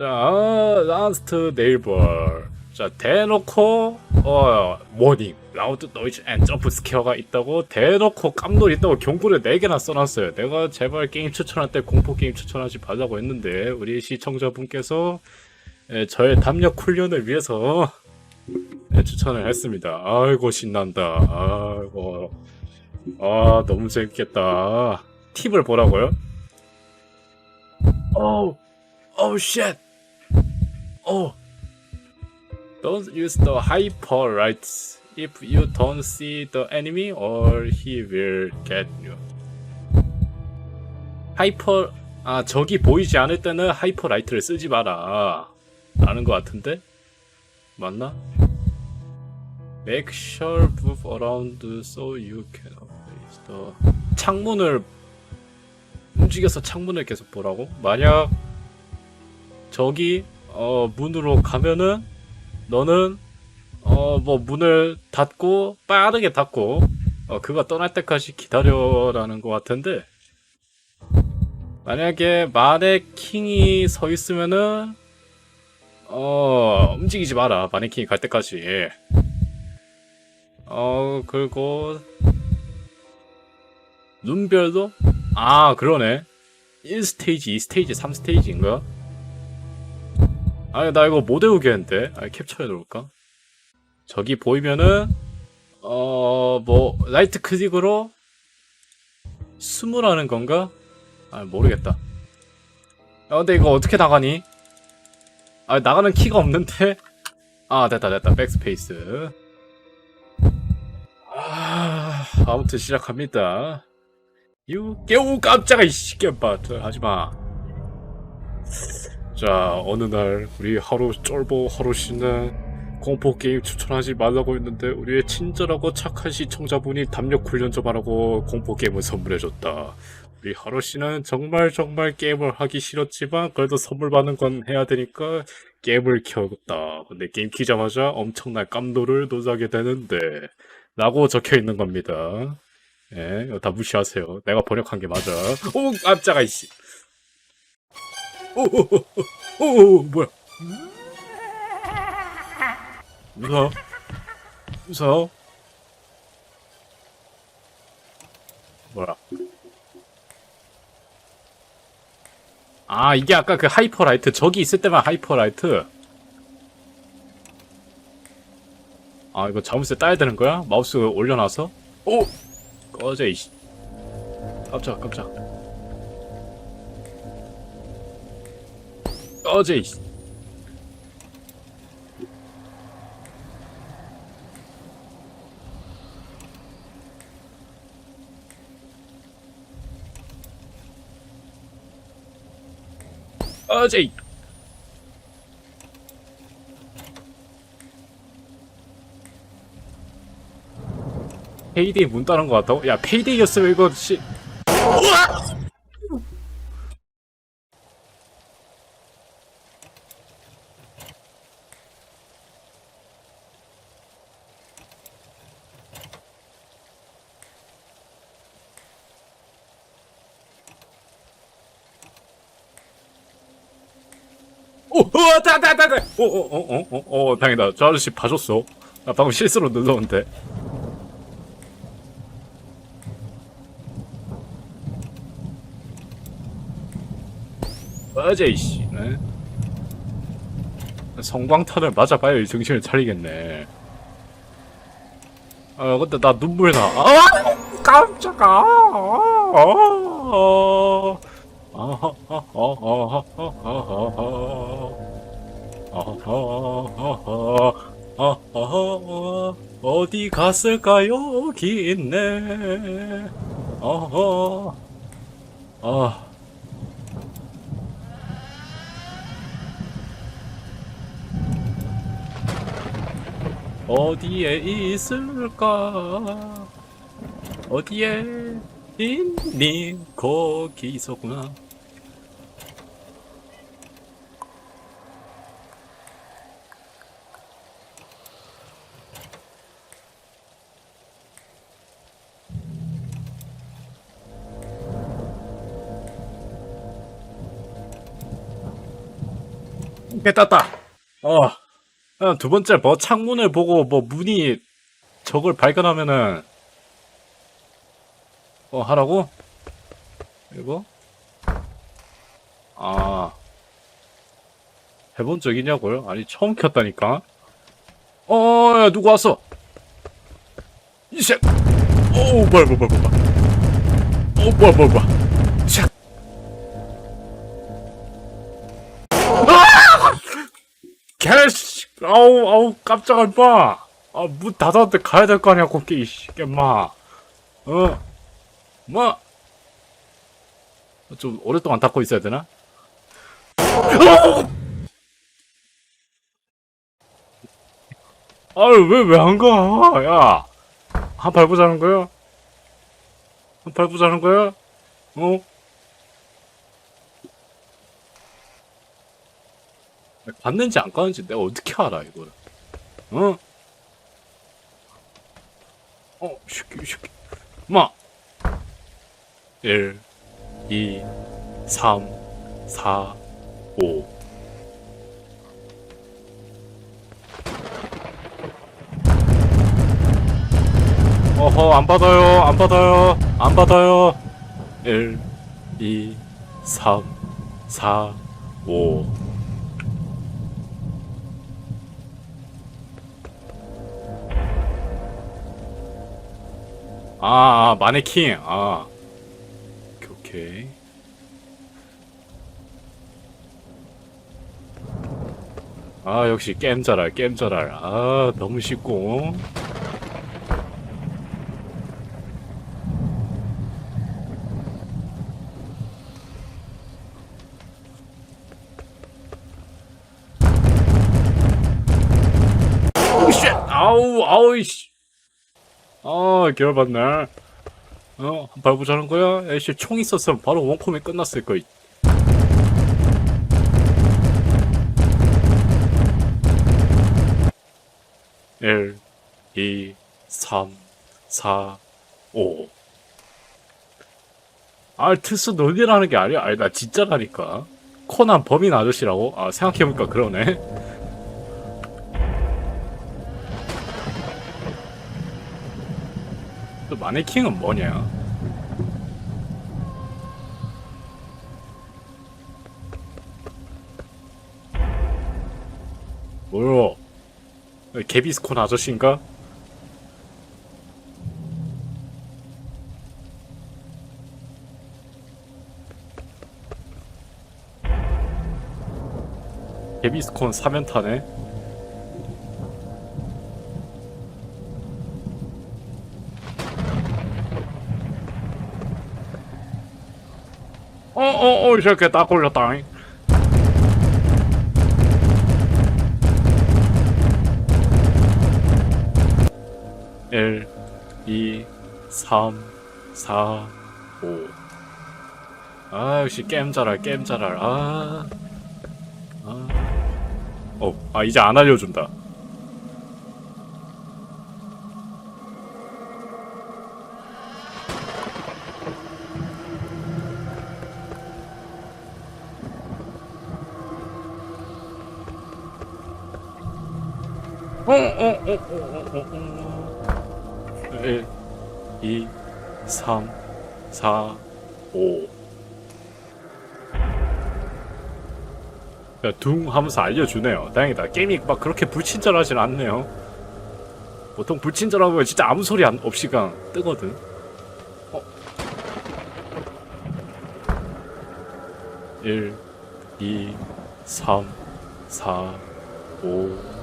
자, 라스트 네이버. 자, 대놓고, 어, 워닝, 라우드 노이즈 앤 점프 스퀘어가 있다고 대놓고 깜놀 있다고 경고를 4개나 써놨어요. 내가 제발 게임 추천할 때 공포 게임 추천하지 말라고 했는데, 우리 시청자분께서 예, 저의 담력 훈련을 위해서 예, 추천을 했습니다. 아이고, 신난다. 아이고. 아, 너무 재밌겠다. 팁을 보라고요? Oh, oh shit. Oh. Don't use the hyper lights if you don't see the enemy or he will get you. 하이퍼 아 적이 보이지 않을 때는 하이퍼 라이트를 쓰지 마라. 라는 것 같은데 맞나? Make sure move around so you can face the 창문을 움직여서 창문을 계속 보라고? 만약 저기 어 문으로 가면은 너는 어 뭐 문을 닫고 빠르게 닫고 어 그가 떠날 때까지 기다려라는 것 같은데 만약에 마네킹이 서 있으면은 어 움직이지 마라. 마네킹이 갈 때까지. 어 그리고 눈별도? 아 그러네. 1스테이지 2스테이지 3스테이지인가 아니 나 이거 못 외우겠는데? 아 캡처해 놓을까? 저기 보이면은 어 뭐 라이트 클릭으로 숨으라는 건가? 아 모르겠다. 야 근데 이거 어떻게 나가니? 아 나가는 키가 없는데? 아 됐다 됐다. 백스페이스. 아 아무튼 시작합니다. 유 깨우 깜짝아 이씨 깨봐. 하지마 자 어느 날 우리 하루 쫄보 하루 씨는 공포 게임 추천하지 말라고 했는데 우리의 친절하고 착한 시청자분이 담력 훈련 좀 하라고 공포 게임을 선물해줬다. 우리 하루 씨는 정말 정말 게임을 하기 싫었지만 그래도 선물 받는 건 해야 되니까 게임을 켜었다. 근데 게임 키자마자 엄청난 깜놀을 노하게 되는데 라고 적혀 있는 겁니다. 예, 다 무시하세요. 내가 번역한 게 맞아. 오, 깜짝아 이씨. 오, 오, 오, 오, 오, 뭐야? 무서워? 무서워? 뭐야? 아 이게 아까 그 하이퍼라이트 저기 있을 때만 하이퍼라이트 아 이거 자물쇠 따야 되는 거야? 마우스 올려놔서? 오! 꺼져 이씨 깜짝 깜짝 꺼져 이씨 이 페이데이 문 따는 거 같다고? 야 페이데이였으면 이거 씨. 오, 오, 다, 다, 다, 다. 오, 오, 오, 오, 오, 오, 다행이다. 저 아저씨 봐줬어. 나 방금 실수로 눌렀는데. 맞아, 이씨. 네? 성광탄을 맞아봐야 이 정신을 차리겠네. 아, 근데 나 눈물 나. 아, 깜짝아. 아, 아, 아, 아, 아, 아, 어디 갔을까요? 여기 있네. 아, 아. 어디에 있을까? 어디에 있니? 거기 있었구나. 오케이 땄다. 어. 어, 두 번째 뭐 창문을 보고 뭐 문이 저걸 발견하면은 어 하라고? 이거? 아 해본 적 있냐고요? 아니 처음 켰다니까. 어, 야, 누구 왔어? 이새. 오, 뭐야, 뭐야, 뭐야, 뭐야. 어, 뭐야, 뭐야, 뭐야. 아우, 아우, 깜짝아, 임마. 아, 문 닫았는데 가야 될 거 아니야, 곱게, 이씨, 마. 어, 뭐. 좀 오랫동안 닫고 있어야 되나? 어! 아유, 왜, 왜 안 가? 야. 한 밟고 자는 거야? 한 밟고 자는 거야? 어? 갔는지 안 갔는지 내가 어떻게 알아, 이거를. 어? 어, 슈키, 슈키. 마! 1, 2, 3, 4, 5. 어허 안 받아요 안 받아요 안 받아요 1 2 3 4 5 아, 아 마네킹. 아. 오케이 오케이. 아 역시 게임 잘할 게임 잘할. 아 너무 쉽고 오, 쉣! 아우, 아우, 이씨. 아, 개열받네. 어, 밟고자는 거야? 애쉬 총 있었으면 바로 원콤이 끝났을 거이. 일, 이, 삼, 사, 오. 아, 트스 논리라는 게 아니야. 아니, 나 진짜라니까. 코난 범인 아저씨라고? 아, 생각해보니까 그러네. 또 마네킹은 뭐냐? 뭐요? 개비스콘 아저씨인가? 개비스콘 사면타네? 어어어 이 새끼 딱 걸렸다 1 2 3 4 5 아, 역시 게임 잘할, 게임 잘할. 아. 아. 어, 아, 이제 안 알려준다. 1, 2, 3, 4, 5. 야, 둥 하면서 알려주네요. 다행이다. 게임이 막 그렇게 불친절하진 않네요. 보통 불친절하면 진짜 아무 소리 안, 없이 그냥 뜨거든. 어. 1, 2, 3, 4, 5.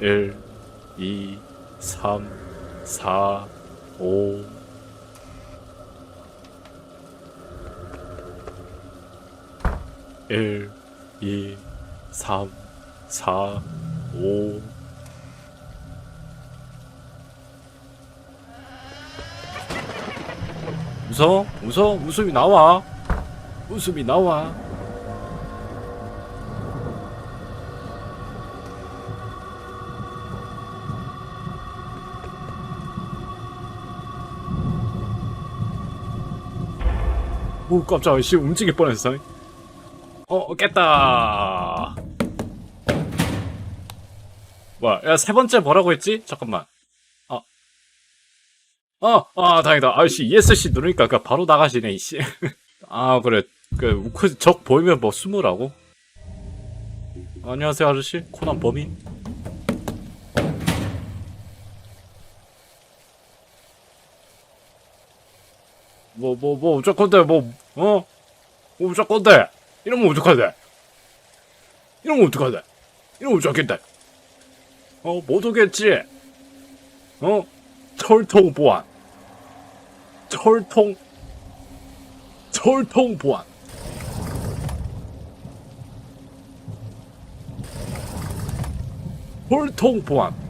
일, 이, 삼, 사, 오. 일, 이, 삼, 사, 오. 웃어? 웃어? 웃음이 나와. 웃음이 나와. 오 깜짝이야 씨 움직일 뻔했어 어 깼다 뭐야 야세 번째 뭐라고 했지? 잠깐만 아 어, 아, 다행이다. 아씨, ESC 누르니까 그냥 바로 나가시네, 이씨. 아, 그래. 그, 우크, 적 보이면 뭐 숨으라고? 안녕하세요, 아저씨. 코난 범인. 뭐, 뭐, 뭐, 어쩔 건데, 뭐, 어? 뭐, 어쩔 건데? 이러면 어떡하대? 이러면 어떡하대? 이러면 어쩌겠대? 어, 못 오겠지? 어? 철통 보안. 철통, 철통 보안. 철통 보안.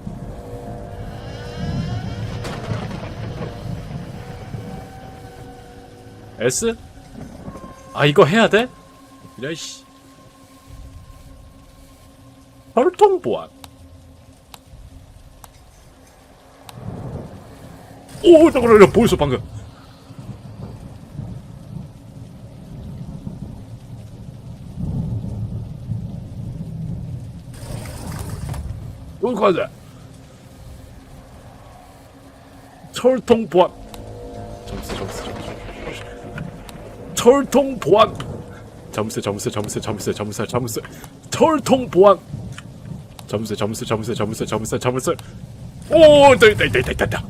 S? 아, 이거 해야 돼? 이라이씨. 철통 보안. 오, 잠깐만, 보였어, 방금. 가야 돼. 철통 보안. 철통 보안. 점수, 점수, 점수, 점수, 점수, 점수. 철통 보안. 점수, 점수, 점수, 점수, 점수, 점수. 오, 있다, 있다, 있다.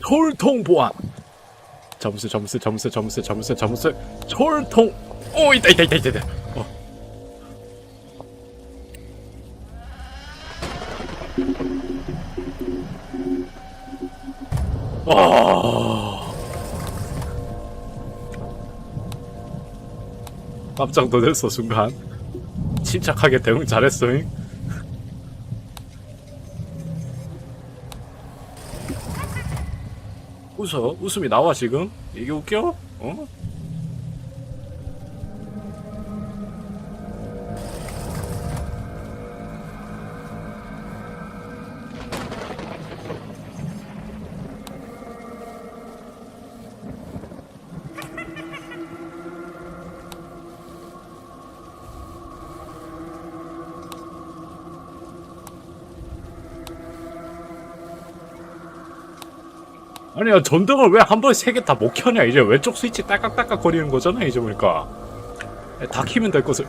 철통 보안. 점수 점수 점수 점수 점수 점수 철통 오 있다 있다 있다 있다 깜짝 놀랐어 순간 침착하게 대응 잘했어잉. 웃어. 웃음이 나와 지금? 이게 웃겨? 어 아니야 전등을 왜 한 번에 세 개 다 못 켜냐 이제 왼쪽 스위치 딸깍딸깍 거리는 거잖아 이제 보니까. 다 키면 될 것을.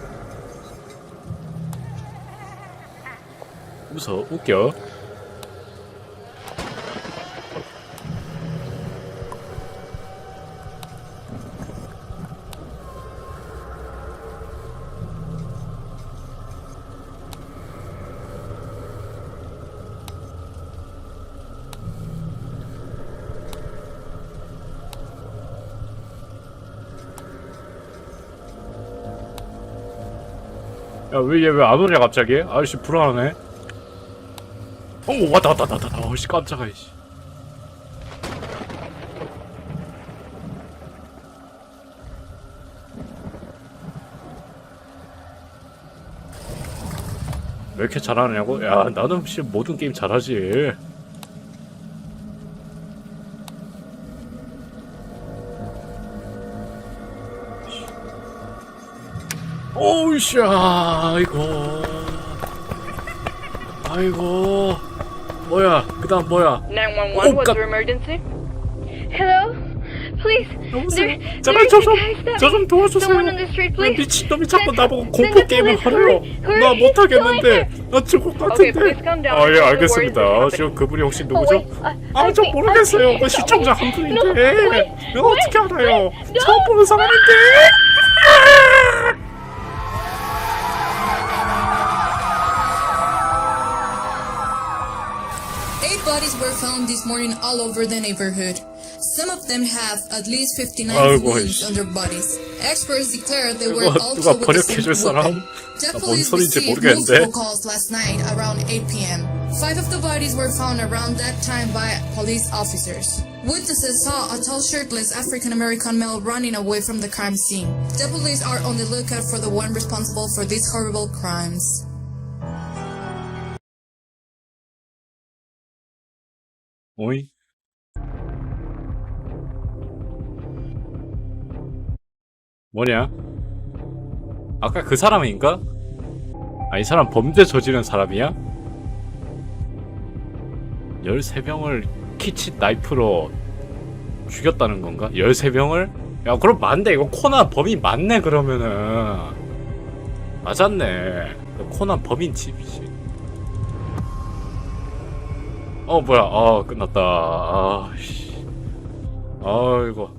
웃어 웃겨 야왜얘왜 안 오냐 갑자기? 아저씨 불안하네. 어 왔다 왔다 왔다 왔다. 어씨 깜짝아 이씨. 왜 이렇게 잘하느냐고? 야 나는 혹시 모든 게임 잘하지 오우씨 아이고 아이고 뭐야 그 다음 뭐야 911, Oh, what's God. your emergency? Hello? Please. 여보세요? 제발 there's 저좀 a guy stabbing 저좀 도와주세요 야, please. 미친 놈이 자꾸 나보고 공포 게임을 하래요 나 못하겠는데 나 죽을 것 같은데. 아예 Where is 알겠습니다? 지금 그분이 혹시 Oh, 누구죠? wait. I, 아 I 저 think- 모르겠어요 그 시청자 한 분인데 어떻게 알아요 처음. 보는 사람인데 found this morning all over the neighborhood. Some of them have at least 59 아이고, wounds 이씨. on their bodies. Experts declared they were 누가- all 누가 killed with the same 번역해줄 사람? weapon. The 아, 뭔 police 소리인지 received 모르겠는데. multiple calls last night around 8 p.m. Five of the bodies were found around that time by police officers. Witnesses saw a tall shirtless African American male running away from the crime scene. The police are on the lookout for the one responsible for these horrible crimes. 오이? 뭐냐? 아까 그 사람인가? 아, 이 사람 범죄 저지른 사람이야? 13명을 키친 나이프로 죽였다는 건가? 13명을? 야, 그럼 맞네. 이거 코난 범인 맞네, 그러면은. 맞았네. 코난 범인 집이지. 어, 뭐야. 아, 끝났다. 아, 씨. 아이고.